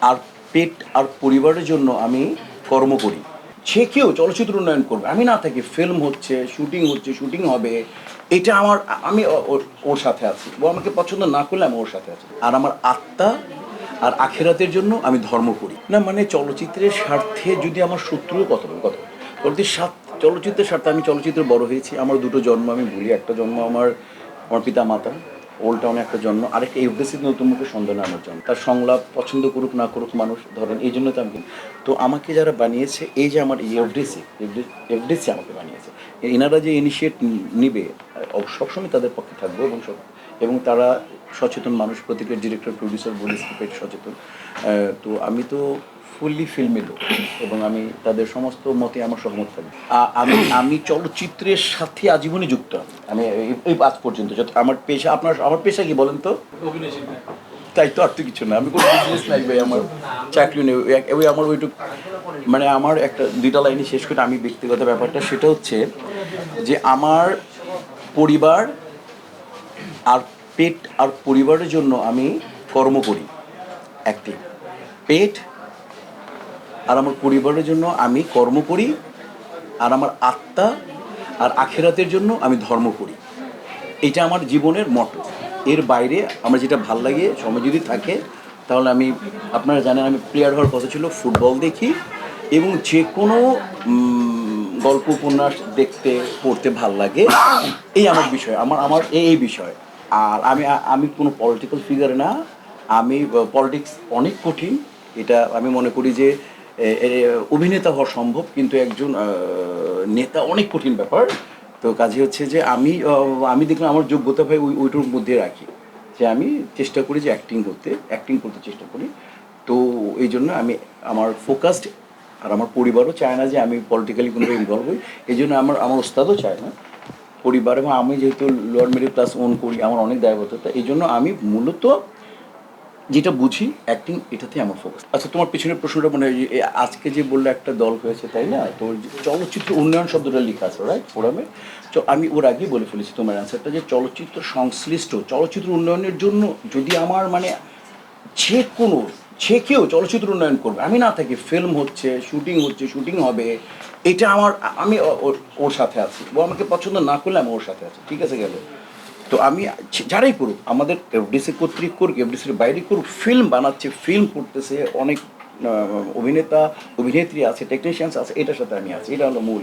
আর পেট আর পরিবারের জন্য আমি কর্ম করি। সে কেউ চলচ্চিত্র উন্নয়ন করবে। আমি না থাকি ফিল্ম হচ্ছে শুটিং হচ্ছে শুটিং হবে। এটা আমার, আমি ওর- সাথে আছি। ও আমাকে পছন্দ না করলে আমি ওর সাথে আছি। আর আমার আত্মা আর আখেরাতের জন্য আমি ধর্ম করি। না মানে চলচ্চিত্রের স্বার্থে যদি আমার শত্রুও কত কত চলচ্চিত্রের স্বার্থ চলচ্চিত্রের স্বার্থে আমি চলচ্চিত্রে বড় হয়েছি। আমার দুটো জন্ম, আমি ভুলি একটা জন্ম আমার আমার পিতা মাতা ওল্ড টাউন একটা জন্য আরেকটা এফডিসি নতুন মুখে সন্দেহ আমার জন্য তার সংলাপ পছন্দ করুক, না করুক, মানুষ ধরেন, এই জন্য তো আমি তো আমাকে যারা বানিয়েছে, এই যে আমার এই এফডিসি এফডিসি আমাকে বানিয়েছে, এনারা যে ইনিশিয়েট নিবে, সবসময় তাদের পক্ষে থাকব এবং সব এবং তারা সচেতন মানুষ প্রত্যেকের ডিরেক্টর প্রডিউসার বলে স্ক্রিপ্ট সচেতন। তো আমি তো ফুললি ফিল্মে লোক এবং আমি তাদের সমস্ত মতে আমার সহমত থাকি আমি আমি চলচ্চিত্রের সাথে আজীবনই যুক্ত। আমি। এই- এই আজ পর্যন্ত যত আমার পেশা আপনার আমার পেশা কি বলেন তো? তাই তো আর তো কিছু না। আমি কোনো বিজনেস নাই ভাই আমার চাকরি নেই। ওই আমার ওইটুকু মানে আমার একটা দুইটা লাইনে শেষ করে আমি ব্যক্তিগত ব্যাপারটা সেটা হচ্ছে যে আমার পরিবার আর পেট আর পরিবারের জন্য আমি কর্ম করি, একটি। পেট আর আমার পরিবারের জন্য আমি কর্ম করি, আর আমার আত্মা আর আখেরাতের জন্য আমি ধর্ম করি। এটা আমার জীবনের মটো এর বাইরে আমার যেটা ভালো লাগে, সময় যদি থাকে, তাহলে আমি, আপনারা জানেন আমি প্লেয়ার হওয়ার কথা ছিল ফুটবল দেখি, এবং যে কোনো গল্প, উপন্যাস দেখতে, পড়তে ভালো লাগে। এই আমার বিষয়, আমার আমার এই বিষয়। আর আমি আমি কোনো পলিটিক্যাল ফিগার না। আমি পলিটিক্স অনেক কঠিন। এটা আমি মনে করি যে অভিনেতা হওয়া সম্ভব, কিন্তু একজন নেতা অনেক কঠিন ব্যাপার। তো কাজে হচ্ছে যে, আমি আমি দেখলাম আমার যোগ্যতা ভাই ওই, ওইটার মধ্যে রাখি। যে আমি চেষ্টা করি যে অ্যাক্টিং করতে অ্যাক্টিং করতে চেষ্টা করি। তো এই জন্য আমি, আমার ফোকাসড আর আমার পরিবারও চায় না যে আমি পলিটিক্যালি কোনো ইনভলভ হই। এই জন্য আমার আমার ওস্তাদও চায় না। পরিবার এবং আমি যেহেতু লোয়ার মিডিল ক্লাস ওন করি, আমার অনেক দায়বদ্ধতা। এই জন্য আমি মূলত যেটা বুঝি অ্যাক্টিং এটাতে আমার ফোকাস আচ্ছা তোমার পিছনের প্রশ্নটা মনে হয় আজকে যে বললে একটা দল হয়েছে, তাই না? তো চলচ্চিত্র উন্নয়ন শব্দটা লেখা আছে রাইট ফোরামে? তো আমি ওর আগেই বলে ফেলেছি তোমার অ্যান্সারটা যে চলচ্চিত্র সংশ্লিষ্ট, চলচ্চিত্র উন্নয়নের জন্য যদি আমার মানে যে কোনো যে কেউ চলচ্চিত্র উন্নয়ন করবে। আমি না থাকি ফিল্ম হচ্ছে শুটিং হচ্ছে শুটিং হবে। এটা আমার, আমি ওর- সাথে আছি। ও আমাকে পছন্দ না করলে আমি ওর সাথে আছি। ঠিক আছে গেল? তো আমি যারাই করুক, আমাদের এফডিসি কর্তৃক করুক এফডিসির বাইরে করুক ফিল্ম বানাচ্ছে ফিল্ম করতেছে, অনেক অভিনেতা, অভিনেত্রী আছে টেকনিশিয়ানস আছে, এটার সাথে আমি আছি। এটা হলো মূল